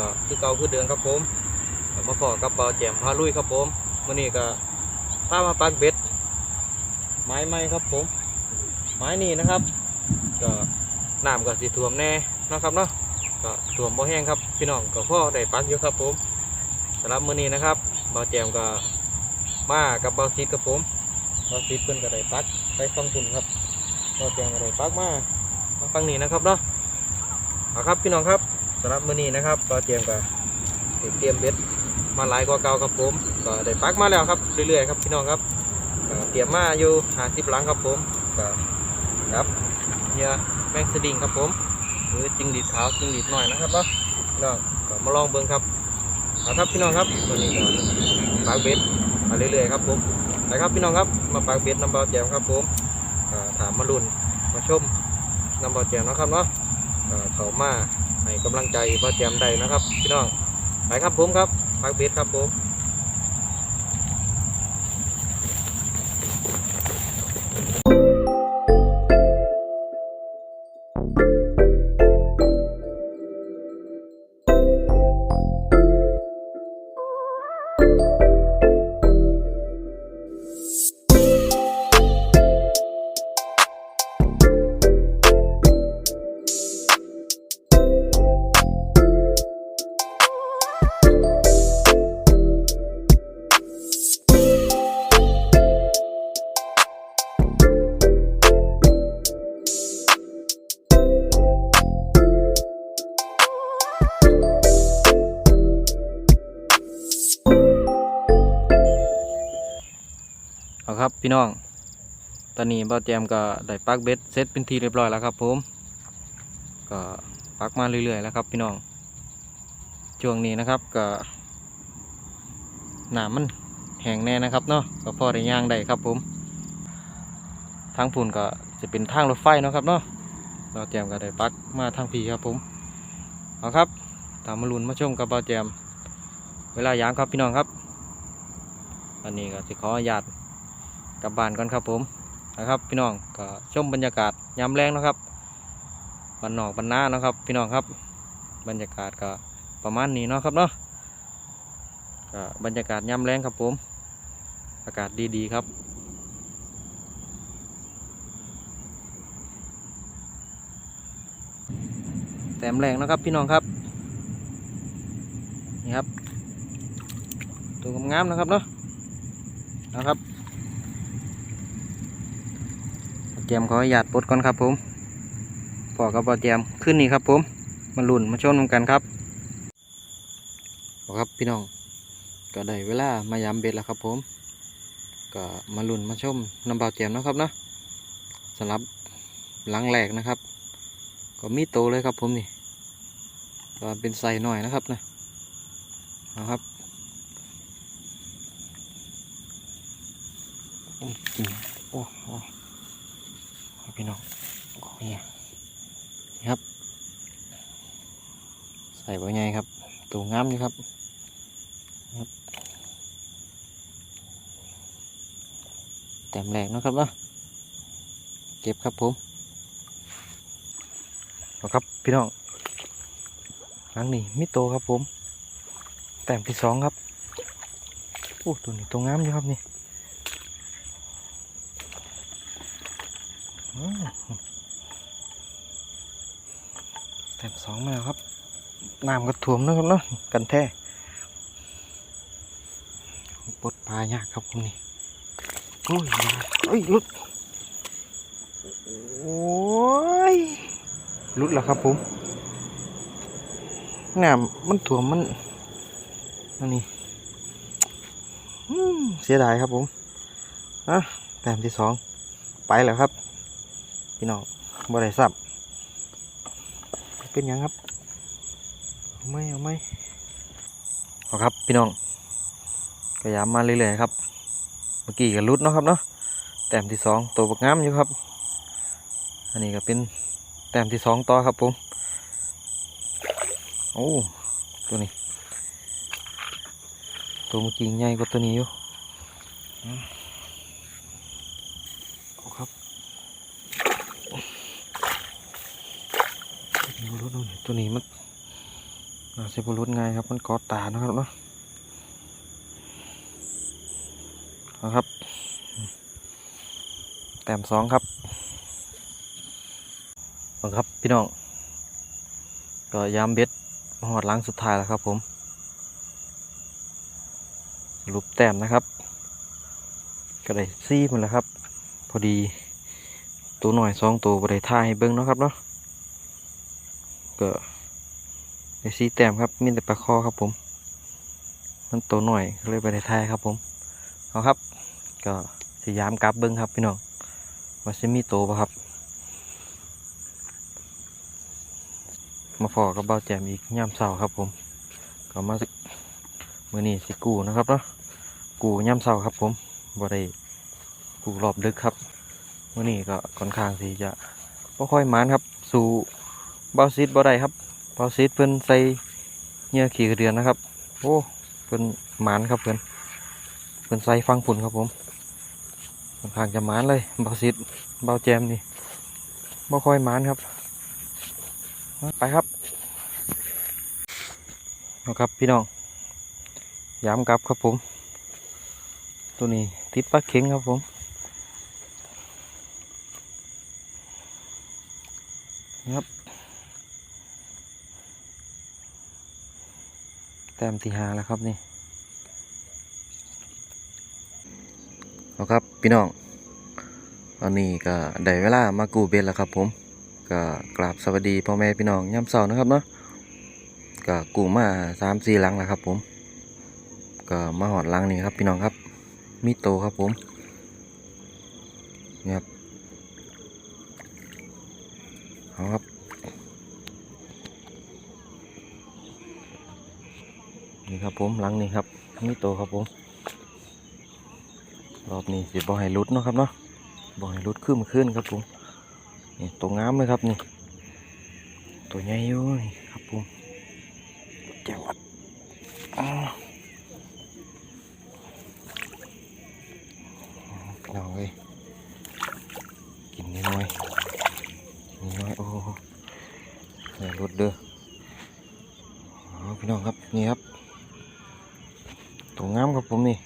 ก็คือเก่าคือเดิมครับผมก็มาขอกับเบาแจมพาลุยครับผมวันนี้ก็พามาปักเบ็ด ไม้ไม้ครับผม ไม้นี่นะครับ ก็น้ำก็สีท่วมแน่นะครับเนาะก็ท่วมบ่แห้งครับพี่น้องก็พ่อได้ปักอยู่ครับผมสำหรับมื้อนี้นะครับเบาแจมก็มากับเบาซิดครับผมเบาซิดเพิ่นก็ได้ปักไปฟังคุณครับเบาแจมก็ได้ปักมามาฟังนี้นะครับเนาะเอาครับพี่น้องครับ สำหรับมื้อนี้นะครับก็เบาแจมก็ได้เตรียมเบ็ดมาหลายกว่าเก่าครับผมก็ได้ปักมาแล้วครับเรื่อยๆครับพี่น้องครับเตรียมมาอยู่หาสิบหลังครับผมก็ครับเหยื่อแมงสดิงครับผมหรือจิงหรีดขาวจิงหรีดหน่อยนะครับเนาะน้องก็มาลองเบิ่งครับเอาครับพี่น้องครับวันนี้ก็ปากเบ็ดมาเรื่อยๆครับผมไปครับพี่น้องครับมาปากเบ็ดน้ำเบาแจมครับผมถามมาลุนมาชมน้ำเบาแจมนะครับเนาะเขามา ให้กำลังใจเบาแจมได้นะครับ พี่น้องไปครับผมครับปากเบสครับผม ครับพี่น้อง ตอนนี้บ่าวแจมก็ได้ปักเบ็ดเซตเป็นทีเรียบร้อยแล้วครับผม ก็ปักมาเรื่อยๆแล้วครับพี่น้อง ช่วงนี้นะครับก็หนามันแห้งแน่นะครับเนาะ ก็พอได้ย่างได้ครับผม ทางพุ่นก็จะเป็นทางรถไฟเนาะครับเนาะบ่าวแจมก็ได้ปักมาทางพีครับผม เอาครับ ตามมาลุนมาชมกับบ่าวแจม เวลายามครับพี่น้องครับอันนี้ก็จะขออนุญาต กลับบ้านก่อนครับผมนะครับ พี่น้องก็ชมบรรยากาศยามแรงนะครับบ้านนอกบ้านนาเนาะครับ พี่น้องครับ บรรยากาศก็ประมาณนี้เนาะครับเนาะก็บรรยากาศยามแรงครับผม อากาศดีๆครับแต้มแรงนะครับพี่น้องครับนี่ครับตัวงามๆนะครับเนาะนะครับ เตรียมขออนุญาตปดก่อนครับผมปอกกับบอเตรียมขึ้นนี่ครับผมมาลุ่นมาชมกันครับเอครับพี่น้องก็ได้เวลามายามเบ็ดแล้วครับผม ก็มาลุ่นมาชมน้ำเบาเตรียมนะครับนะสำหรับหลังแหลกนะครับ ก็มีโตเลยครับผมนี่ก็เป็นไซหน่อยนะครับนะเอาครับโอ้โห ครับพี่น้องโอ้ยนี่ครับ ใส่ไว้ไงครับตัวงามนี่ครับครับแต้มแรกนะครับเนาะเก็บครับผมเอาครับพี่น้องหลังนี้มิโตครับผม แต้มที่สองครับโอ้ตัวนี้ตัวงามอยู่ครับนี่ อืม แต้มสองมาแล้วครับ น้ำก็ท่วมนะครับเนาะกันแท้ปลดปลายากครับผมนี่โอ้ยเอ้ยลุดโอ้ยลุดแล้วครับผมน้ำมันท่วมมันอันนี้เสียดายครับผมอะแต้มที่สองไปแล้วครับ พี่น้องบ่ได้สับเป็นยังครับเอาไหม่เอาไหม่เอาครับพี่น้องพยายามมาเรื่อยๆครับเมื่อกี้ก็รุดเนาะครับเนาะแต้มที่สองตัวบักงามอยู่ครับ อันนี้ก็เป็นแต้มที่สองต่อครับผมโอ้ตัวนี้ตัวเมื่อกี้ใหญ่กว่าตัวนี้อยู่อืมเอาครับ บรุษนู่น ตัวนี้มันน่าจะบรุษง่ายครับ มันกอตานะครับเนาะเอาครับ แต้มสองครับเอาครับ พี่น้อง ก็ยามเบ็ดหอดล้างสุดท้ายแล้วครับผม สรุปแต้มนะครับ ก็ได้ซี่มันแล้วครับ พอดี ตัวหน่อยสองตัวบริท่ายให้เบิ้งเนาะครับเนาะ ก็ได้ซี่แต้มครับมีแต่ปลาคอครับผม มันโตหน่อยก็เลยบริท่ายครับผมเอาครับ ก็สยามกับเบิ้งครับพี่น้องว่าจะมีโตวปะครับ มาฟอกับเบาแจมอีกย่ำเสาครับผมก็มาสิมือนี้สิกูนะครับเนาะกูย่ำเสาครับผมบ่ได้กูรอบดึกครับมือนี้ก็ค่อนข้างที่จะบ่ค่อยมานครับ สู่ เบาซิดบ่ได้ครับเบาซิดเพิ่นใส่เหงื่อขี่กระเดือนนะครับ โอ้เพิ่นหมานครับเพิ่นเพิ่นใส่ฟังผุนครับผมค่อนข้างจะหมานเลยเบาซิดเบาแจมนี่บ่ค่อยหมานครับ ไปครับเอาครับพี่น้องย้ำกลับครับผม ตัวนี้ติดปลาเข็งครับผมครับ แต้มที่หาแล้วครับนี่เอาครับพี่น้องตอนนี้ก็ได้เวลามากูเบ็ดแล้วครับ ผมก็กราบสวัสดีพ่อแม่พี่น้องย่ำเสานะครับเนาะก็กูมาสามสี่หลังแล้วครับ ผมก็มาหอดลังนี้ครับพี่น้องครับ มีโตครับผมนี่ครับเอาครับ ครับผมหลังนี้ครับมีโตครับผมรอบนี้สิบ่ให้ลุดเนาะครับเนาะบ่ให้ลุดขึ้นมาขึ้นครับผมนี่ตัวงามเลยครับนี่ตัวใหญ่อยู่นี่ครับผมแจ๋ววัดอ้าวน้องเลยกินนิดหน่อยนิดหน่อยโอ้โหอย่าหลุดเด้ออ๋อพี่น้องครับนี่ครับ ตัวงามครับผมนี่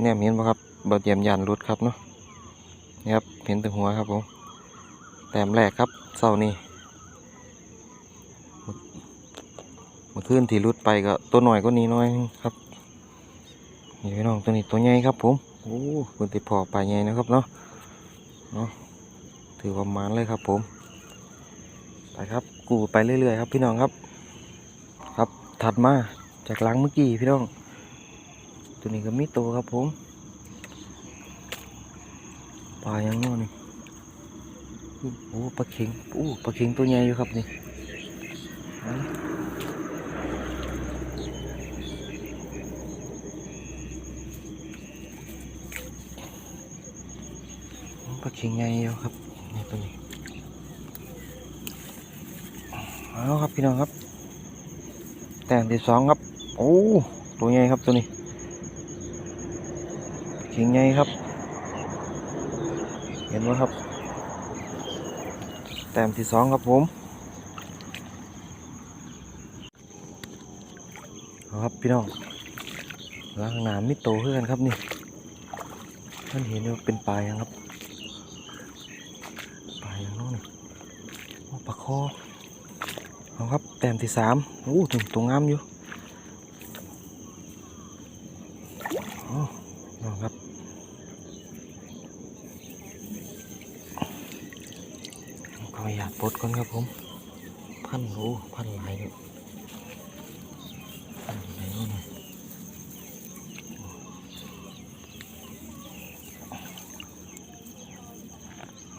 เนี่ยเห็น เยี่ยมยันรุดครับเนาะนี่ครับเห็นแตัวหัวครับผมแต้มแรกครับเสานี่เมื่อคืนที่รุดไปก็ตัวหน่อยก็นี้น้อยครับนี่พี่น้องตัวนี้ตัวใหญ่ครับผมโอ้คุณติดพอปลาใหญ่นะครับเนาะเนาะถือว่ามันเลยครับผมไปครับกูไปเรื่อยๆครับพี่น้องครับ ครับถัดมาจากหลังเมื่อกี้พี่น้อง ตัวนี้ก็มีตัวครับผม ปลายังง้อนี่โอ้ปลาเข็งโอ้ปลาเข็งตัวใหญ่อยู่ครับนี่ปลาเข็งใหญ่อยู่ครับนี่ตัวนี้เอาครับพี่น้องครับ แต่งที่สองครับ โอ้ตัวใหญ่ครับตัวนี้เข็งใหญ่ครับ เห็นไหมครับ แต้มที่สองครับผมครับพี่น้องล้างน้ำมิโตเพื่อนครับนี่ท่านเห็นว่าเป็นปลายังครับปลายังน้องนี่ปลาคอเอาครับแต้มที่สามโอ้ถึงตัวงามอยู่อ๋อน้องครับ ขออยากปลดก่อนครับผม พันโอ้พันหลายเลยพันหลายนู่นน่ะ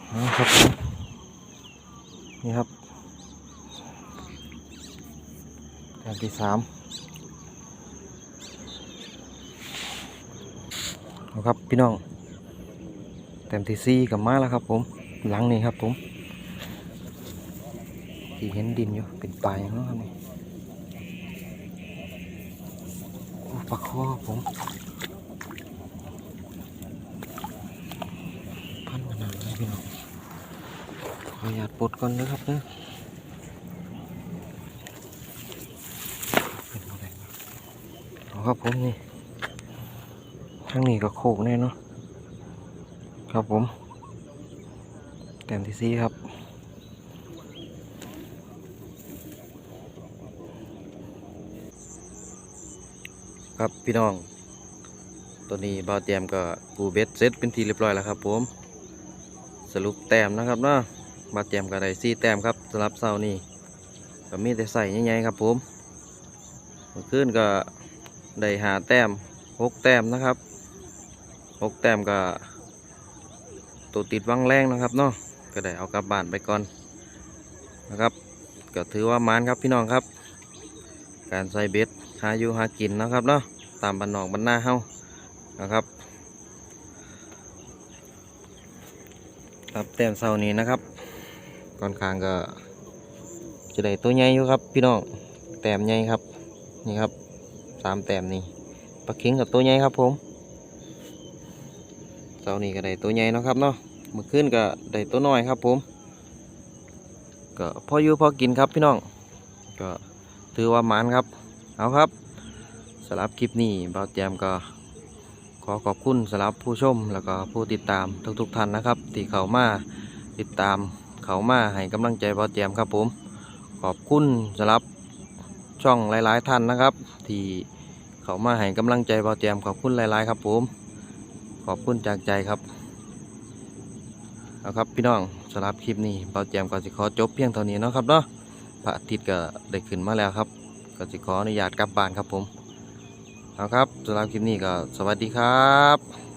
เอาครับผมนี่ครับแต้ม ที่สามเอาครับพี่น้องแต้มที่สี่กับมาแล้วครับผมหลังนี้ครับผมที่เห็นดินอยู่เป็นปลายงนั้นครับนี่โอ้ปลาคอครับผมพันขนาดเลยพี่น้องขออนุญาตปลดก่อนนะครับเนอะ ครับผมนี่ข้างนี้ก็โคกแน่เนาะครับผมแต้มที่สี่ครับครับพี่น้อง ตัวนี้บาวแจมก็ปูเบ็ดเซตเป็นทีเรียบร้อยแล้วครับผมสรุปแต้มนะครับเนาะบาวแจมก็ได้สี่แต้มครับสำหรับเสานี้ก็มีแต่ใส่ใหญ่ๆครับผมเมื่อคืนก็ ได้หาแต้มหกแต้มนะครับหกแต้มก็ตัวติดวังแรงนะครับเนาะก็ได้เอากลับบ้านไปก่อนนะครับก็ถือว่ามานครับพี่น้องครับ การใส่เบ็ดหาอยู่หากินนะครับเนาะตามบ้านนอกบ้านหน้าเฮานะครับครับแต้มเสานี้นะครับก่อนข้างก็จะได้ตัวใหญ่อยู่ครับพี่น้องแต้มใหญ่ครับนี่ครับ สามแต้มนี่ปลาเข็งกับตัวใหญ่ครับผมเสานี้ก็ได้ตัวใหญ่นะครับเนาะเมื่อคืนก็ได้ตัวน้อยครับผม ก็พออยู่พอกินครับพี่น้อง ก็ถือว่ามานครับ เอาครับสำหรับคลิปนี้เบาแจมก็ขอขอบคุณสำหรับผู้ชมแล้วก็ผู้ติดตามทุกๆท่านนะครับ ที่เข้ามาติดตามเข้ามาให้กำลังใจเบาแจมครับผม ขอบคุณสำหรับ ช่องหลาย ๆ ท่านนะครับ ที่เขามาให้กำลังใจเบาแจมขอบคุณหลาย ๆ ครับผมขอบคุณจากใจครับเอาครับพี่น้องสำหรับคลิปนี้เบาแจมก็จะขอจบเพียงเท่านี้เนาะครับเนาะพระอาทิตย์ก็ได้ขึ้นมาแล้วครับ ก็จะขออนุญาตกลับบ้านครับผมเอาครับสำหรับคลิปนี้ก็สวัสดีครับ